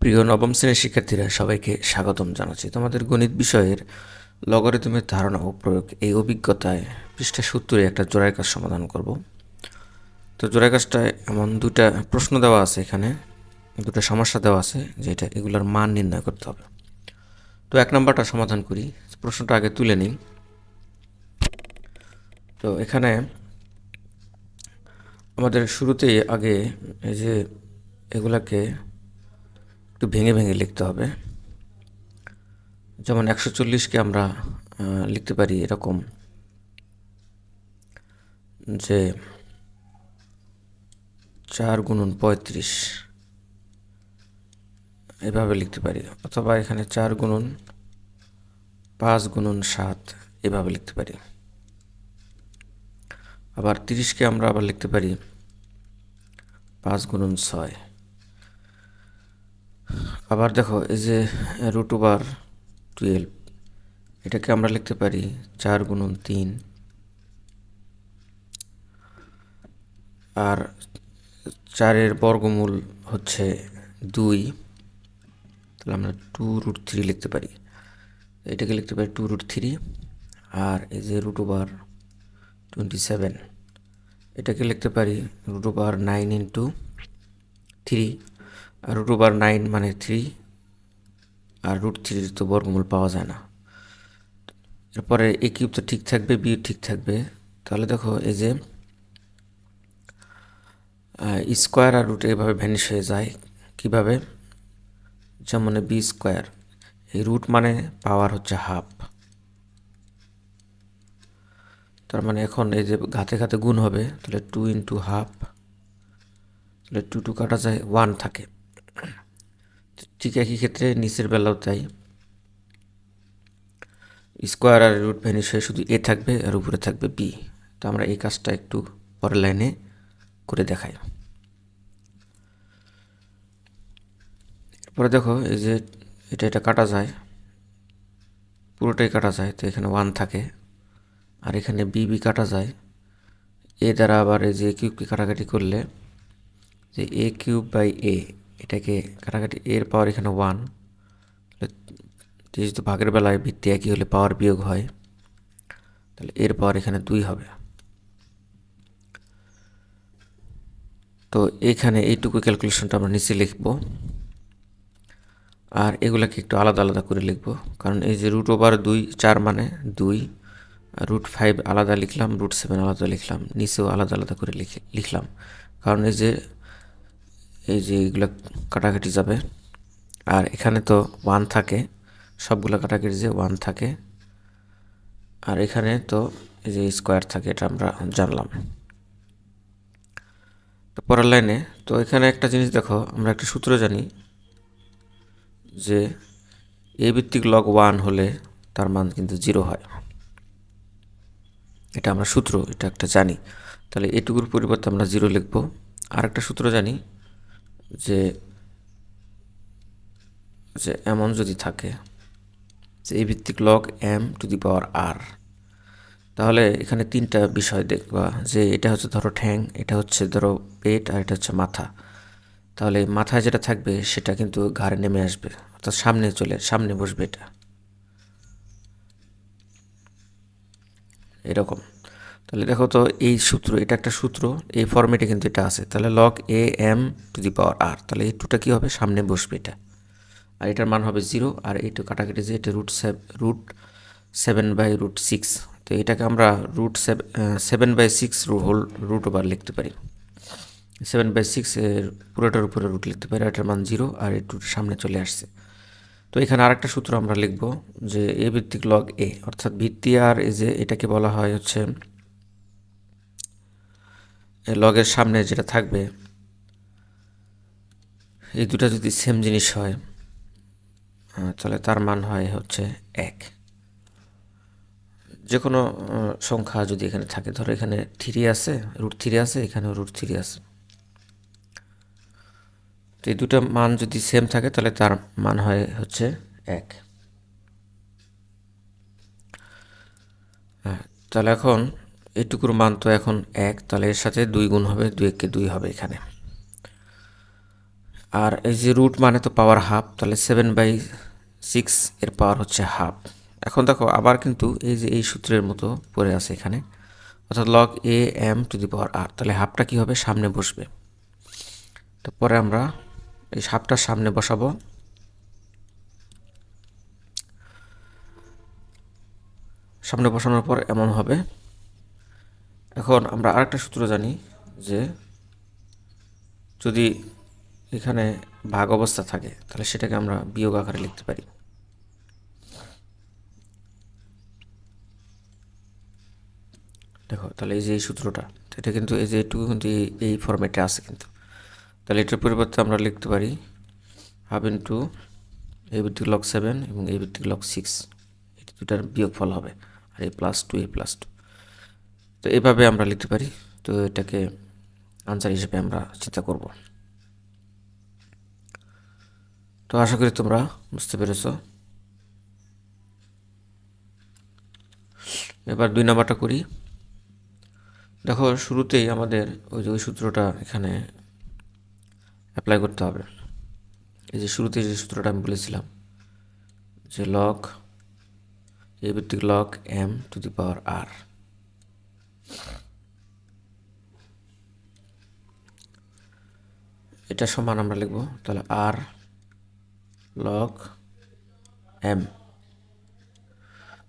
প্রিয় নবম শ্রেণির শিক্ষার্থীরা, সবাইকে স্বাগতম জানাচ্ছি। তোমাদের গণিত বিষয়ের লগারিদমের ধারণা ও প্রয়োগ এই অভিজ্ঞতায় পৃষ্ঠা সত্তরে একটা জোড়ায় কাজ সমাধান করব। তো জোড়ায় কাজটায় এমন দুটা প্রশ্ন দেওয়া আছে এখানে দুটো সমস্যা দেওয়া আছে যে এটা এগুলোর মান নির্ণয় করতে হবে। তো এক নম্বরটা সমাধান করি, প্রশ্নটা আগে তুলে নিই। তো এখানে আমাদের শুরুতেই আগে এই যে এগুলাকে একটু ভেঙে ভেঙে লিখতে হবে। যেমন একশো চল্লিশকে আমরা লিখতে পারি এরকম যে চার গুণন পঁয়ত্রিশ। এভাবে লিখতে পারি। অথবা এখানে চার গুণন পাঁচ গুণন সাত, এভাবে লিখতে পারি। আবার তিরিশকে আমরা আবার লিখতে পারি পাঁচ গুণন ছয়। আবার দেখো, এই যে রুট ওভার টুয়েলভ এটাকে আমরা লিখতে পারি চার গুণন তিন। আর চারের বর্গমূল হচ্ছে দুই। তাহলে আমরা টু রুট থ্রি লিখতে পারি। এটাকে লিখতে পারি টু রুট থ্রি আর এই যে রুট ওভার টোয়েন্টি সেভেন এটাকে লিখতে পারি root over nine into three root over nine মানে থ্রি আর রুট থ্রির তো বর্গমূল পাওয়া যায় না। এরপরে এ কিউব তো ঠিক থাকবে বি ঠিক থাকবে। তাহলে দেখো এই যে স্কোয়ার আর রুট এভাবে ভ্যানিশ হয়ে যায়। কীভাবে? যেমন বি স্কোয়ার এই রুট মানে পাওয়ার হচ্ছে হাফ তার মানে এখন এই যে ঘাতে ঘাতে গুণ হবে, তাহলে টু ইন্টু হাফ তাহলে টু টু কাটা যায় ওয়ান থাকে। ঠিক একই ক্ষেত্রে নিচের বেলাও তাই। স্কোয়ার আর রুট ভ্যানিশ হয়ে শুধু এ থাকবে আর উপরে থাকবে বি। তো আমরা এই কাজটা একটু পরের লাইনে করে দেখাই। এরপরে দেখো এই যে এটা এটা কাটা যায়। পুরোটাই কাটা যায়, তো এখানে ওয়ান থাকে। আর এখানে বি বি কাটা যায়। এ দ্বারা আবার এই যে কিউবকে কাটাকাটি করলে যে এ কিউব বাই এ এটাকে কাটাকাটি, এর পাওয়ার এখানে ওয়ান যেহেতু ভাগের বেলায় ভিত্তি একই হলে পাওয়ার বিয়োগ হয়, তাহলে এর পাওয়ার এখানে দুই হবে। তো এখানে এইটুকু ক্যালকুলেশনটা আমরা নিচে লিখব। আর এগুলাকে একটু আলাদা আলাদা করে লিখব, কারণ এই যে রুট ওভার দুই, চার মানে দুই রুট ফাইভ আলাদা লিখলাম রুট সেভেন আলাদা লিখলাম, নিচেও আলাদা আলাদা করে লিখে, লিখলাম। কারণ এই যে এই যে এগুলো কাটাকাটি যাবে। আর এখানে তো ওয়ান থাকে, সবগুলো কাটাকাটি যে ওয়ান থাকে। আর এখানে তো এই যে স্কোয়ার থাকে, এটা আমরা জানলাম। তো পরের লাইনে, তো এখানে একটা জিনিস দেখো, আমরা একটা সূত্র জানি যে এ ভিত্তিক লগ ওয়ান হলে তার মান কিন্তু জিরো হয়। এটা আমরা সূত্র, এটা একটা জানি। তাহলে এটুকুর পরিবর্তে আমরা জিরো লিখব। আর একটা সূত্র জানি যে যে এমন যদি থাকে যে এই ভিত্তিক log M to the power R তাহলে এখানে তিনটা বিষয় দেখবা যে এটা হচ্ছে ধরো ঠ্যাং, এটা হচ্ছে ধরো পেট আর এটা হচ্ছে মাথা। তাহলে মাথায় যেটা থাকবে সেটা কিন্তু ঘাড়ে নেমে আসবে, অর্থাৎ সামনে চলে, সামনে বসবে এটা। এরকম। তাহলে দেখো তো এই সূত্র, এটা একটা সূত্র, এই ফর্মেটে কিন্তু এটা আছে। তাহলে log A M to the power R তাহলে এই টুটা কী হবে? সামনে বসবে এটা। আর এটার মান হবে জিরো আর এইটু কাটাকাটি যে এটা root root seven by root six তো এটাকে আমরা root seven by six whole root over লিখতে পারি। সেভেন বাই সিক্স এর পুরোটার উপরে রুট লিখতে পারি এটার মান জিরো আর এই টুর সামনে চলে আসছে। তো এখানে আরেকটা সূত্র আমরা লিখব যে এ ভিত্তিক লগ এ অর্থাৎ ভিত্তি আর এই যে এটাকে বলা হয় হচ্ছে লগের সামনে যেটা থাকবে, এই দুটা যদি সেম জিনিস হয় তাহলে তার মান হয় হচ্ছে এক। যে কোনো সংখ্যা যদি এখানে থাকে, ধরো এখানে থ্রি আছে রুট থ্রি আছে, এখানেও রুট থ্রি আছে। তো এই দুটো মান যদি সেম থাকে, তাহলে তার মান হয় হচ্ছে এক। তাহলে এখন এইটুকুর মান তো এখন এক, তাহলে এর সাথে দুই গুণ হবে, দুই একে দুই হবে এখানে। আর এই যে রুট মানে তো পাওয়ার হাফ তাহলে সেভেন বাই সিক্স এর পাওয়ার হচ্ছে হাফ এখন দেখো, আবার কিন্তু এই যে এই সূত্রের মতো পড়ে আছে এখানে, অর্থাৎ log A M to the power R তাহলে হাফটা কী হবে? সামনে বসবে। তো তারপরে আমরা এই হাফটার সামনে বসাবো। সামনে বসানোর পর এমন হবে। এখন আমরা আরেকটা সূত্র জানি যে যদি এখানে ভাগ অবস্থা থাকে, তাহলে সেটাকে আমরা বিয়োগ আকারে লিখতে পারি। দেখো, তাহলে এই যে এই সূত্রটা, এটা কিন্তু এই যে এটুকু কিন্তু এই- ফরম্যাটে আছে কিন্তু। তাহলে এটার পরিবর্তে আমরা লিখতে পারি হাফ ইন্টু এই ভিত্তিক লক সেভেন এবং এই ভিত্তিক লক সিক্স। এটা দুটার বিয়োগফল হবে, আর এই প্লাস টু এই প্লাস টু। তো এইভাবে আমরা লিখতে পারি। তো এটাকে আনসার হিসেবে আমরা চিন্তা করব। তো আশা করি তোমরা বুঝতে পেরেছ। এবার দুই নাম্বারটা করি। দেখো, শুরুতেই আমাদের ওই যে ওই সূত্রটা এখানে অ্যাপ্লাই করতে হবে। এই যে শুরুতে যে সূত্রটা আমি বলেছিলাম, যে লক এ ভিত্তিক log M to the power R এটা সমান আমরা লিখব, তাহলে আর লক এম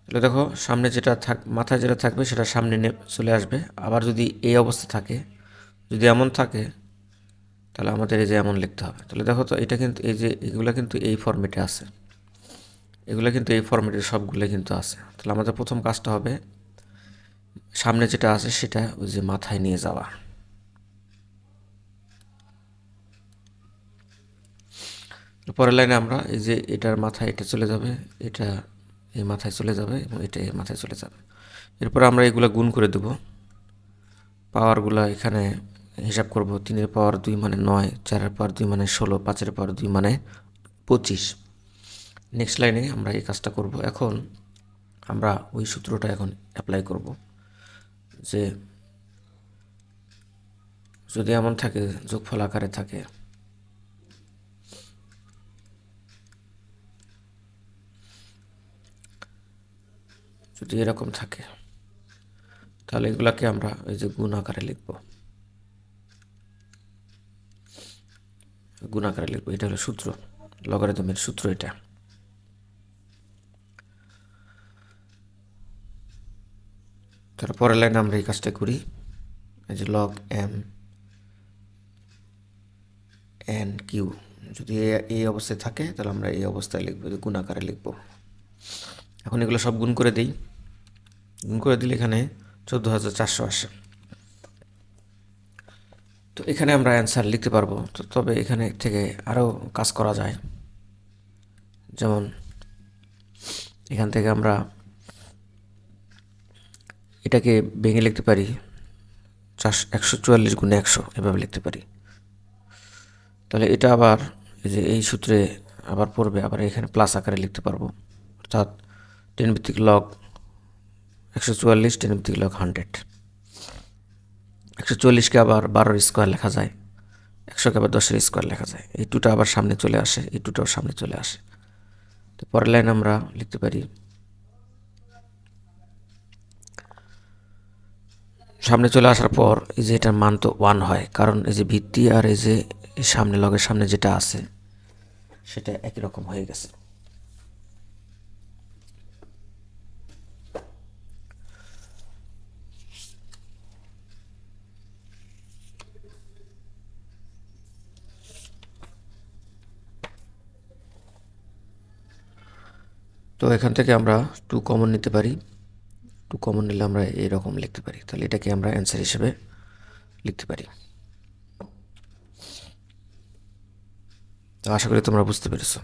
তাহলে দেখো, সামনে যেটা থাক, মাথায় যেটা থাকবে সেটা সামনে চলে আসবে। আবার যদি এই অবস্থা থাকে, যদি এমন থাকে, তাহলে আমাদের এই যে এমন লিখতে হবে। তাহলে দেখো তো, এটা কিন্তু, এই যে, এগুলো কিন্তু এই ফর্মেটে আছে। এগুলো কিন্তু এই ফর্মেটে সবগুলো কিন্তু আছে। তাহলে আমাদের প্রথম কাজটা হবে সামনে যেটা আছে সেটা ওই যে মাথায় নিয়ে যাওয়া পরের লাইনে আমরা এই যে এটার মাথায় এটা চলে যাবে, এটা এই মাথায় চলে যাবে এবং এটা এই মাথায় চলে যাবে। এরপর আমরা এগুলো গুণ করে দেব। পাওয়ারগুলো এখানে হিসাব করব, তিনের পাওয়ার দুই মানে নয়, চারের পাওয়ার দুই মানে ষোলো, পাঁচের পাওয়ার দুই মানে পঁচিশ। নেক্সট লাইনে আমরা এই কাজটা করব। এখন আমরা ওই সূত্রটা এখন অ্যাপ্লাই করব। যে যদি এমন থাকে, যোগফল আকারে থাকে। যদি এরকম থাকে, তাহলে এগুলাকে আমরা ওই যে গুণ আকারে লিখব। গুণ আকারে লিখব, এটা হলো সূত্র, লগারিদমের সূত্র এটা। তারপরের লাইনে আমরা এই কাজটা করি। এই যে লগ এম এন কিউ যদি এই অবস্থায় থাকে, তাহলে আমরা এই অবস্থায় লিখব গুণ আকারে লিখব। এখন এগুলো সব গুণ করে দিই। গুণ করে দিলে এখানে চোদ্দ হাজার চারশো আসে। তো এখানে আমরা অ্যান্সার লিখতে পারব। তো তবে এখানে থেকে আরও কাজ করা যায়। যেমন, এখান থেকে আমরা এটাকে ভেঙে লিখতে পারি চারশো একশো চুয়াল্লিশ গুণে একশো এভাবে লিখতে পারি। তাহলে এটা আবার এই যে এই সূত্রে আবার পড়বে, আবার এখানে প্লাস আকারে লিখতে পারব। অর্থাৎ টেন ভিত্তিক লগ একশো চুয়াল্লিশ টেন ভিত্তিক লগ হান্ড্রেড একশো চল্লিশকে আবার বারোর স্কোয়ার লেখা যায়, একশোকে আবার দশের স্কোয়ার লেখা যায়। এই টুটা আবার সামনে চলে আসে, এই টুটাও সামনে চলে আসে। তো পরের লাইন আমরা লিখতে পারি সামনে চলে আসার পর এই যে এটার মান তো ওয়ান হয়, কারণ এই যে ভিত্তি আর এই যে সামনে লগের সামনে যেটা আছে, সেটা একই রকম হয়ে গেছে। তো এখান থেকে আমরা টু কমন নিতে পারি। টু কমন নিলে আমরা এরকম লিখতে পারি। তাহলে এটাকে আমরা অ্যান্সার হিসেবে লিখতে পারি। আশা করি তোমরা বুঝতে পেরেছ।